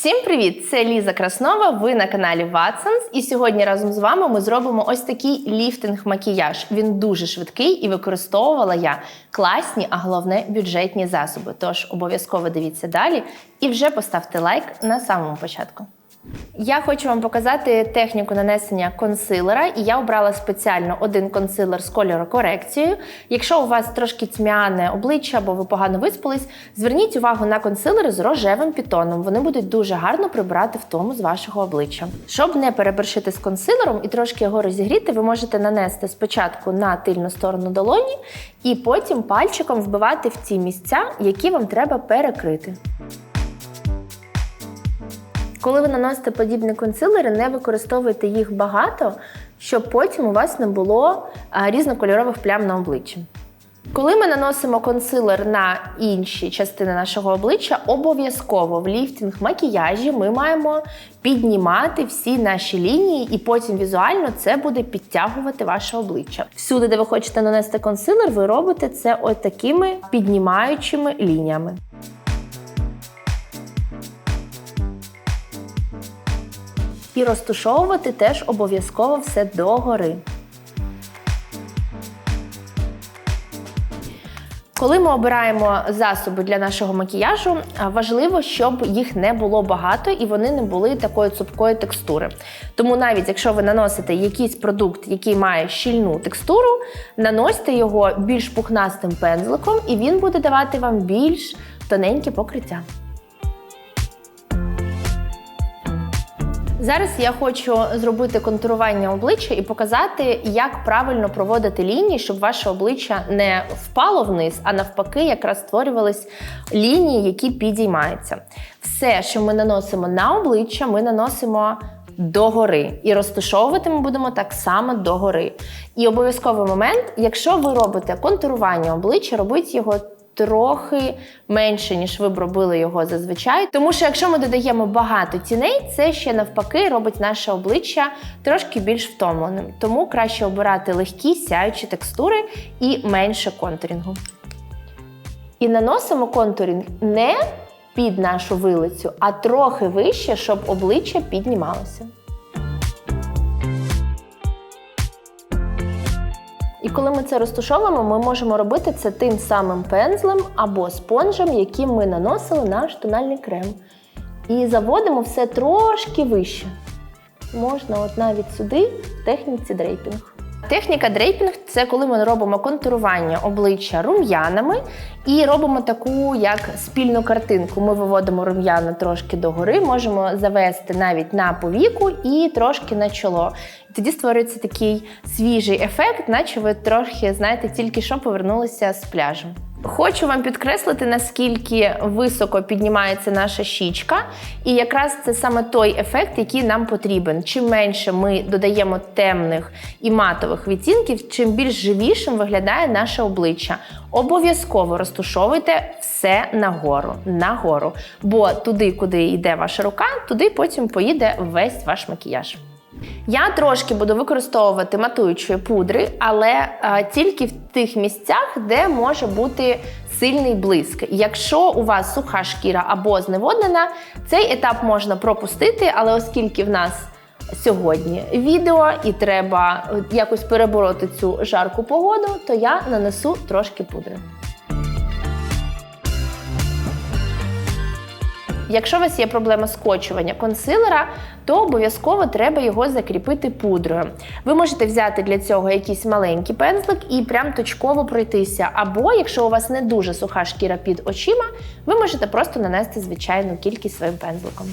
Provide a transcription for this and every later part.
Всім привіт! Це Ліза Краснова. Ви на каналі Watsons. І сьогодні разом з вами ми зробимо ось такий ліфтинг-макіяж. Він дуже швидкий і використовувала я класні, а головне бюджетні засоби. Тож обов'язково дивіться далі і вже поставте лайк на самому початку. Я хочу вам показати техніку нанесення консилера, і я обрала спеціально один консилер з кольорокорекцією. Якщо у вас трошки тьмяне обличчя або ви погано виспались, зверніть увагу на консилери з рожевим пітоном. Вони будуть дуже гарно прибирати втому з вашого обличчя. Щоб не переборщити з консилером і трошки його розігріти, ви можете нанести спочатку на тильну сторону долоні і потім пальчиком вбивати в ті місця, які вам треба перекрити. Коли ви наносите подібні консилери, не використовуйте їх багато, щоб потім у вас не було різнокольорових плям на обличчі. Коли ми наносимо консилер на інші частини нашого обличчя, обов'язково в ліфтинг макіяжі ми маємо піднімати всі наші лінії, і потім візуально це буде підтягувати ваше обличчя. Всюди, де ви хочете нанести консилер, ви робите це ось такими піднімаючими лініями. І розтушовувати теж обов'язково все догори. Коли ми обираємо засоби для нашого макіяжу, важливо, щоб їх не було багато і вони не були такої цупкої текстури. Тому навіть якщо ви наносите якийсь продукт, який має щільну текстуру, наносьте його більш пухнастим пензликом, і він буде давати вам більш тоненьке покриття. Зараз я хочу зробити контурування обличчя і показати, як правильно проводити лінії, щоб ваше обличчя не впало вниз, а навпаки, якраз створювались лінії, які підіймаються. Все, що ми наносимо на обличчя, ми наносимо догори. І розташовувати ми будемо так само догори. І обов'язковий момент, якщо ви робите контурування обличчя, робіть його трохи менше, ніж ви б робили його зазвичай. Тому що якщо ми додаємо багато тіней, це ще навпаки робить наше обличчя трошки більш втомленим. Тому краще обирати легкі сяючі текстури і менше контурінгу. І наносимо контурінг не під нашу вилицю, а трохи вище, щоб обличчя піднімалося. І коли ми це розтушовуємо, ми можемо робити це тим самим пензлем або спонжем, яким ми наносили наш тональний крем. І заводимо все трошки вище. Можна от навіть сюди в техніці дрейпінг. Техніка дрейпінг це коли ми робимо контурування обличчя рум'янами і робимо таку як спільну картинку. Ми виводимо рум'яна трошки догори, можемо завести навіть на повіку і трошки на чоло. Тоді створюється такий свіжий ефект, наче ви трохи, знаєте, тільки що повернулися з пляжу. Хочу вам підкреслити, наскільки високо піднімається наша щічка, і якраз це саме той ефект, який нам потрібен. Чим менше ми додаємо темних і матових відтінків, чим більш живішим виглядає наше обличчя. Обов'язково розтушовуйте все нагору, нагору. Бо туди, куди йде ваша рука, туди потім поїде весь ваш макіяж. Я трошки буду використовувати матуючої пудри, але а, тільки в тих місцях, де може бути сильний блиск. Якщо у вас суха шкіра або зневоднена, цей етап можна пропустити, але оскільки в нас сьогодні відео і треба якось перебороти цю жарку погоду, то я нанесу трошки пудри. Якщо у вас є проблема скочування консилера, то обов'язково треба його закріпити пудрою. Ви можете взяти для цього якийсь маленький пензлик і прям точково пройтися. Або, якщо у вас не дуже суха шкіра під очима, ви можете просто нанести звичайну кількість своїм пензликом.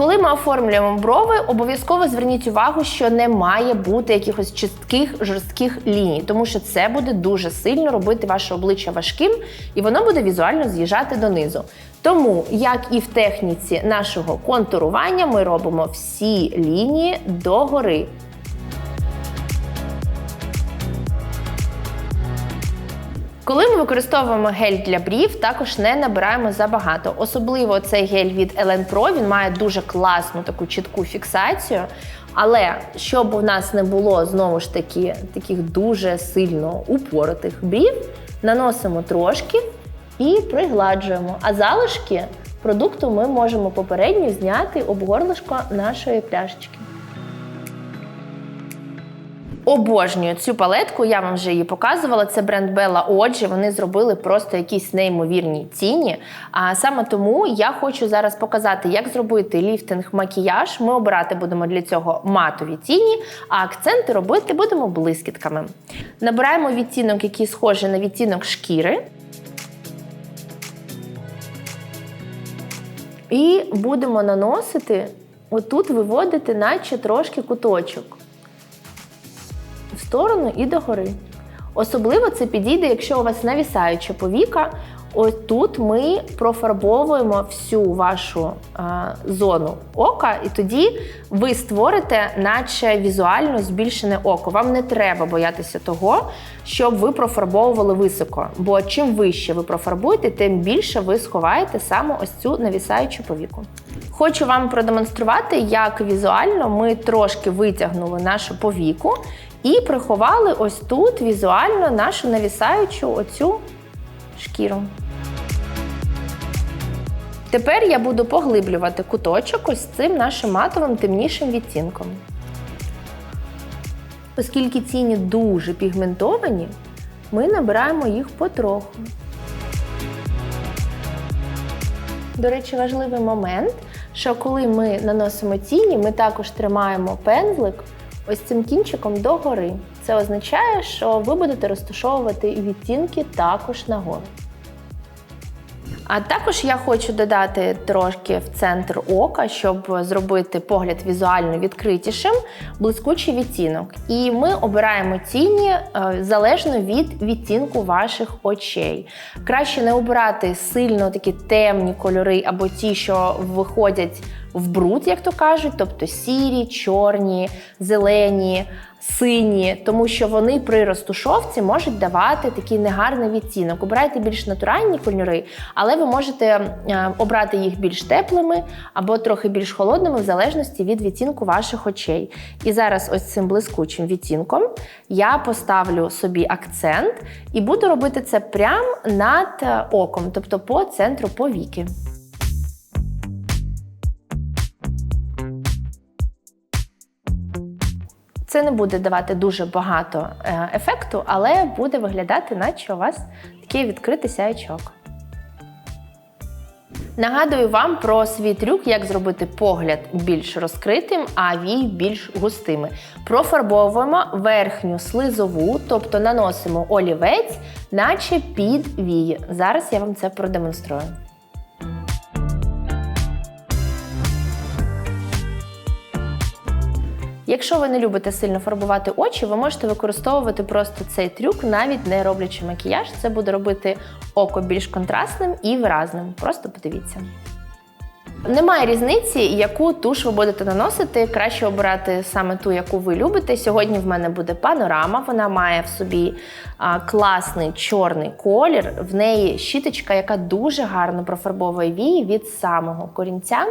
Коли ми оформлюємо брови, обов'язково зверніть увагу, що не має бути якихось чистких жорстких ліній, тому що це буде дуже сильно робити ваше обличчя важким і воно буде візуально з'їжджати донизу. Тому, як і в техніці нашого контурування, ми робимо всі лінії догори. Коли ми використовуємо гель для брів, також не набираємо забагато. Особливо цей гель від Elen Pro, він має дуже класну таку чітку фіксацію. Але щоб у нас не було знову ж таки таких дуже сильно упоротих брів, наносимо трошки і пригладжуємо. А залишки продукту ми можемо попередньо зняти об горлишко нашої пляшечки. Обожнюю цю палетку, я вам вже її показувала. Це бренд Bella Oggi. Вони зробили просто якісь неймовірні ціні. А саме тому я хочу зараз показати, як зробити ліфтинг-макіяж. Ми обирати будемо для цього матові тіні, а акценти робити будемо блискітками. Набираємо відтінок, який схожий на відтінок шкіри. І будемо наносити, отут виводити, наче трошки куточок сторону і догори. Особливо це підійде, якщо у вас навісаюча повіка. Ось тут ми профарбовуємо всю вашу а, зону ока, і тоді ви створите, наче візуально збільшене око. Вам не треба боятися того, щоб ви профарбовували високо. Бо чим вище ви профарбуєте, тим більше ви сховаєте саме ось цю навісаючу повіку. Хочу вам продемонструвати, як візуально ми трошки витягнули нашу повіку і приховали ось тут візуально нашу навісаючу оцю шкіру. Тепер я буду поглиблювати куточок ось цим нашим матовим темнішим відтінком. Оскільки ціні дуже пігментовані, ми набираємо їх потроху. До речі, важливий момент, що коли ми наносимо тіні, ми також тримаємо пензлик ось цим кінчиком догори. Це означає, що ви будете розташовувати відтінки також нагору. А також я хочу додати трошки в центр ока, щоб зробити погляд візуально відкритішим, блискучий відтінок. І ми обираємо тіні е, залежно від відтінку ваших очей. Краще не обирати сильно такі темні кольори або ті, що виходять в бруд, як то кажуть, тобто сірі, чорні, зелені. Сині, тому що вони при розтушовці можуть давати такий негарний відтінок. Обирайте більш натуральні кольори, але ви можете е, обрати їх більш теплими або трохи більш холодними, в залежності від відтінку ваших очей. І зараз, ось цим блискучим відтінком, я поставлю собі акцент і буду робити це прямо над е, оком, тобто по центру повіки. Це не буде давати дуже багато е, ефекту, але буде виглядати, наче у вас такий відкритий сяючок. Нагадую вам про свій трюк, як зробити погляд більш розкритим, а вій більш густими. Профарбовуємо верхню слизову, тобто наносимо олівець, наче під вії. Зараз я вам це продемонструю. Якщо ви не любите сильно фарбувати очі, ви можете використовувати просто цей трюк, навіть не роблячи макіяж. Це буде робити око більш контрастним і виразним. Просто подивіться. Немає різниці, яку туш ви будете наносити. Краще обирати саме ту, яку ви любите. Сьогодні в мене буде панорама. Вона має в собі класний чорний колір. В неї щіточка, яка дуже гарно профарбовує вії від самого корінця.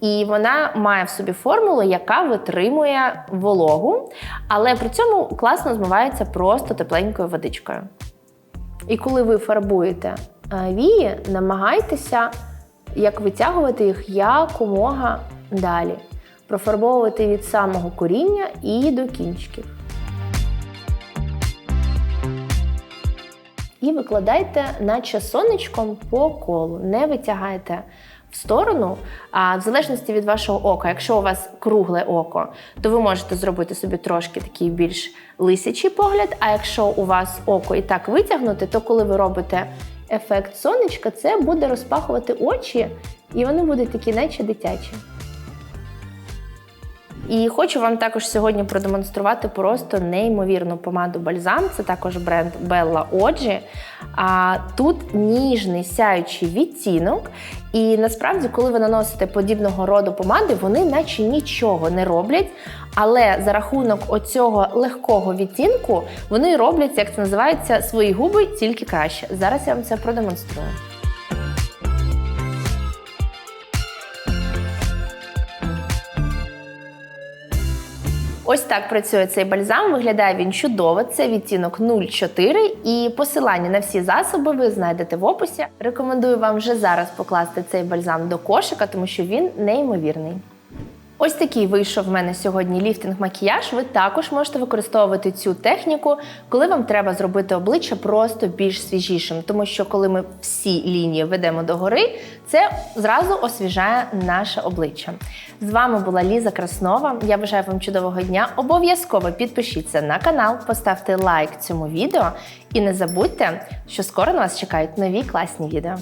І вона має в собі формулу, яка витримує вологу, але при цьому класно змивається просто тепленькою водичкою. І коли ви фарбуєте вії, намагайтеся як витягувати їх якомога далі. Профарбовувати від самого коріння і до кінчиків. І викладайте, наче сонечком по колу. Не витягайте в сторону, а в залежності від вашого ока, якщо у вас кругле око, то ви можете зробити собі трошки такий більш лисячий погляд. А якщо у вас око і так витягнуте, то коли ви робите ефект сонечка, це буде розпахувати очі, і вони будуть такі, наче дитячі. І хочу вам також сьогодні продемонструвати просто неймовірну помаду бальзам. Це також бренд Bella Oggi. А тут ніжний сяючий відтінок. І насправді, коли ви наносите подібного роду помади, вони наче нічого не роблять. Але за рахунок оцього легкого відтінку вони роблять, як це називається, свої губи тільки краще. Зараз я вам це продемонструю. Ось так працює цей бальзам. Виглядає він чудово. Це відтінок 04 і посилання на всі засоби ви знайдете в описі. Рекомендую вам вже зараз покласти цей бальзам до кошика, тому що він неймовірний. Ось такий вийшов в мене сьогодні ліфтинг-макіяж. Ви також можете використовувати цю техніку, коли вам треба зробити обличчя просто більш свіжішим, тому що коли ми всі лінії ведемо догори, це зразу освіжає наше обличчя. З вами була Ліза Краснова. Я бажаю вам чудового дня. Обов'язково підпишіться на канал, поставте лайк цьому відео і не забудьте, що скоро на вас чекають нові класні відео.